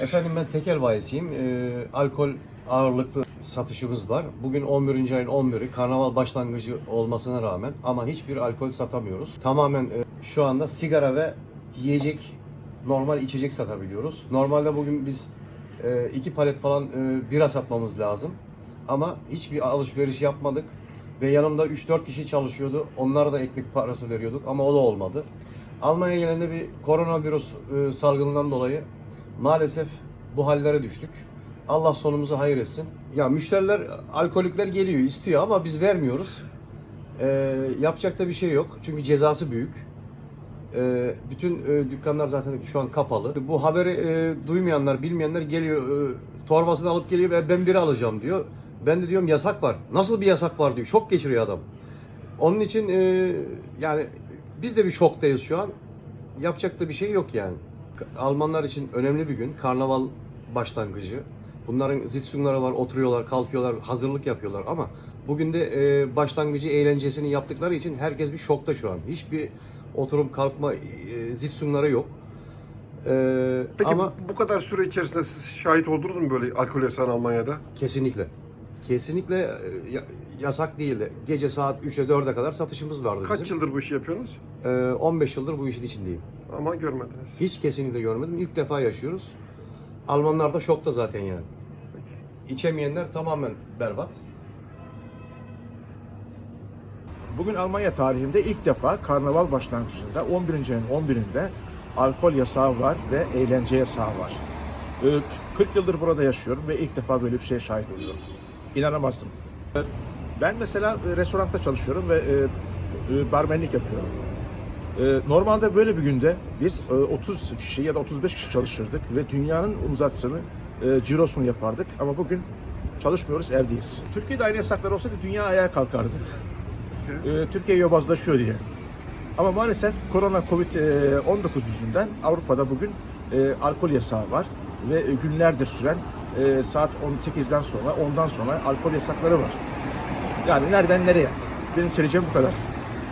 Efendim ben tekel bayisiyim. Ee, alkol ağırlıklı satışımız var. Bugün 11. ayın 11'i karnaval başlangıcı olmasına rağmen ama hiçbir alkol satamıyoruz. Tamamen e, şu anda sigara ve yiyecek, normal içecek satabiliyoruz. Normalde bugün biz e, iki palet falan e, bira satmamız lazım. Ama hiçbir alışveriş yapmadık. Ve yanımda 3-4 kişi çalışıyordu. Onlara da ekmek parası veriyorduk ama o da olmadı. Almanya'ya gelende bir koronavirüs e, salgından dolayı maalesef bu hallere düştük. Allah sonumuzu hayır etsin. Ya müşteriler, alkolikler geliyor, istiyor ama biz vermiyoruz. Ee, yapacak da bir şey yok. Çünkü cezası büyük. Ee, bütün e, dükkanlar zaten şu an kapalı. Bu haberi e, duymayanlar, bilmeyenler geliyor, e, torbasını alıp geliyor ve ben biri alacağım diyor. Ben de diyorum yasak var. Nasıl bir yasak var diyor. Şok geçiriyor adam. Onun için e, yani biz de bir şoktayız şu an. Yapacak da bir şey yok yani. Almanlar için önemli bir gün. Karnaval başlangıcı. Bunların zitzungları var, oturuyorlar, kalkıyorlar, hazırlık yapıyorlar ama bugün de e, başlangıcı eğlencesini yaptıkları için herkes bir şokta şu an. Hiçbir oturum kalkma e, zitzungları yok. E, Peki ama bu kadar süre içerisinde siz şahit oldunuz mu böyle alkol yasağına Almanya'da? kesinlikle kesinlikle e, ya- yasak değildi. Gece saat 3'e 4'e kadar satışımız vardı Kaç bizim. yıldır bu işi yapıyorsunuz? E, 15 yıldır bu işin içindeyim. Ama görmediniz. Hiç kesinlikle görmedim. İlk defa yaşıyoruz. Almanlar da şokta zaten yani. İçemeyenler tamamen berbat. Bugün Almanya tarihinde ilk defa karnaval başlangıcında 11. ayın 11'inde alkol yasağı var ve eğlence yasağı var. Ee, 40 yıldır burada yaşıyorum ve ilk defa böyle bir şeye şahit oluyorum. İnanamazdım. Ben mesela e, restoranda çalışıyorum ve e, e, barmenlik yapıyorum. Normalde böyle bir günde biz e, 30 kişi ya da 35 kişi çalışırdık ve dünyanın uzatsını, e, cirosunu yapardık ama bugün çalışmıyoruz, evdeyiz. Türkiye'de aynı yasaklar olsaydı dünya ayağa kalkardı Türkiye yobazlaşıyor diye. Ama maalesef korona Covid-19 yüzünden Avrupa'da bugün alkol yasağı var ve günlerdir süren e, saat 18'den sonra, ondan sonra alkol yasakları var. Yani nereden nereye? Benim söyleyeceğim bu kadar.